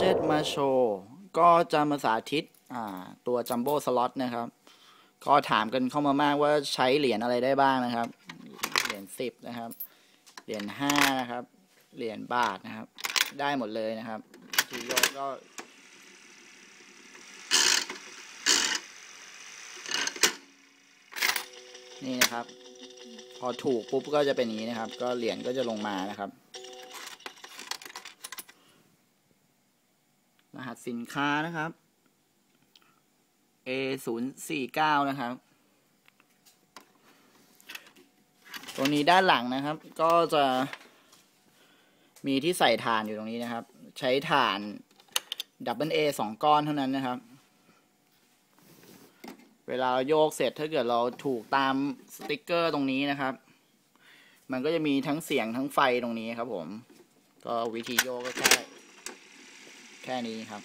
จ็ตมาโชว์ก็จะมาสาธิตอ่าตัวจัมโบ้สล็อตนะครับ ก็ถามกันเข้ามามากว่าใช้เหรียญอะไรได้บ้างนะครับ เหรียญสิบนะครับ เหรียญห้านะครับ เหรียญบาทนะครับ ได้หมดเลยนะครับทีโยกก็นี่นะครับ พอถูกปุ๊บก็จะเป็นอย่างนี้นะครับ ก็เหรียญก็จะลงมานะครับ หัสสินค้านะครับ A 0 4 9นะครับตัวนี้ด้านหลังนะครับ ก็จะมีที่ใส่ถ่านอยู่ตรงนี้นะครับ ใช้ถ่านดับเบิลเอสองก้อนเท่านั้นนะครับ เวลาเราโยกเสร็จถ้าเกิดเราถูกตามสติกเกอร์ตรงนี้นะครับ มันก็จะมีทั้งเสียงทั้งไฟตรงนี้ครับผม ก็วิธีโยกก็แค่ แค่นี้ครับ